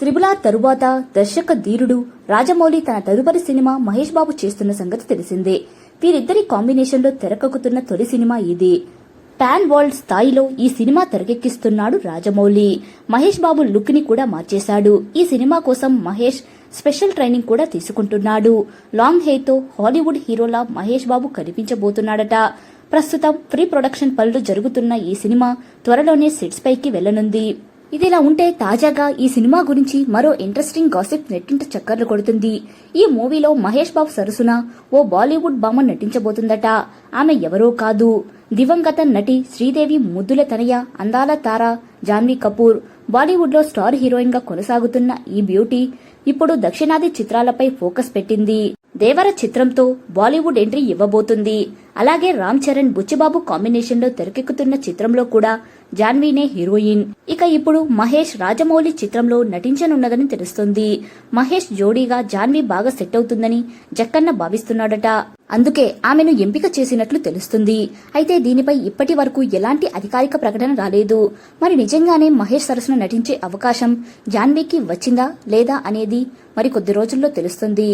త్రిబులార్ తరువాత దర్శక ధీరుడు రాజమౌళి తన తదుపరి సినిమా మహేష్ బాబు చేస్తున్న సంగతి తెలిసిందే. వీరిద్దరి కాంబినేషన్లో తెరకెక్కుతున్న తొలి సినిమా ఇది. పాన్ వరల్డ్ స్థాయిలో ఈ సినిమా తెరకెక్కిస్తున్నాడు రాజమౌళి. మహేష్ బాబు లుక్ని కూడా మార్చేశాడు. ఈ సినిమా కోసం మహేష్ స్పెషల్ ట్రైనింగ్ కూడా తీసుకుంటున్నాడు. లాంగ్ హెయిర్తో హాలీవుడ్ హీరోలా మహేష్ బాబు కనిపించబోతున్నాడట. ప్రస్తుతం ప్రీ ప్రొడక్షన్ పనులు జరుగుతున్న ఈ సినిమా త్వరలోనే సెట్స్ పైకి వెళ్ళనుంది ఇదిలా ఉంటే తాజాగా ఈ సినిమా గురించి మరో ఇంట్రెస్టింగ్ గాసిప్ నెట్టింట చక్కర్లు కొడుతుంది. ఈ మూవీలో మహేష్ బాబు సరసున ఓ బాలీవుడ్ బామ్మ నటించబోతుందట. ఆమె ఎవరో కాదు. దివంగత నటి శ్రీదేవి ముద్దుల తనయ అందాల తార జాన్వీ కపూర్. బాలీవుడ్లో స్టార్ హీరోయిన్గా కొనసాగుతున్న ఈ బ్యూటీ ఇప్పుడు దక్షిణాది చిత్రాలపై ఫోకస్ పెట్టింది. దేవర చిత్రంతో బాలీవుడ్ ఎంట్రీ ఇవ్వబోతుంది. అలాగే రామ్ చరణ్ బుచ్చిబాబు కాంబినేషన్లో తెరకెక్కుతున్న చిత్రంలో కూడా జాన్వీనే హీరోయిన్. ఇక ఇప్పుడు మహేష్ రాజమౌళి చిత్రంలో నటించనున్నదని తెలుస్తుంది. మహేష్ జోడీగా జాన్వీ బాగా సెట్ అవుతుందని జక్కన్న భావిస్తున్నాడట. అందుకే ఆమెను ఎంపిక చేసినట్లు తెలుస్తుంది. అయితే దీనిపై ఇప్పటి వరకు ఎలాంటి అధికారిక ప్రకటన రాలేదు. మరి నిజంగానే మహేష్ సరసన నటించే అవకాశం జాన్వీకి వచ్చిందా లేదా అనేది మరి కొద్ది రోజుల్లో తెలుస్తుంది.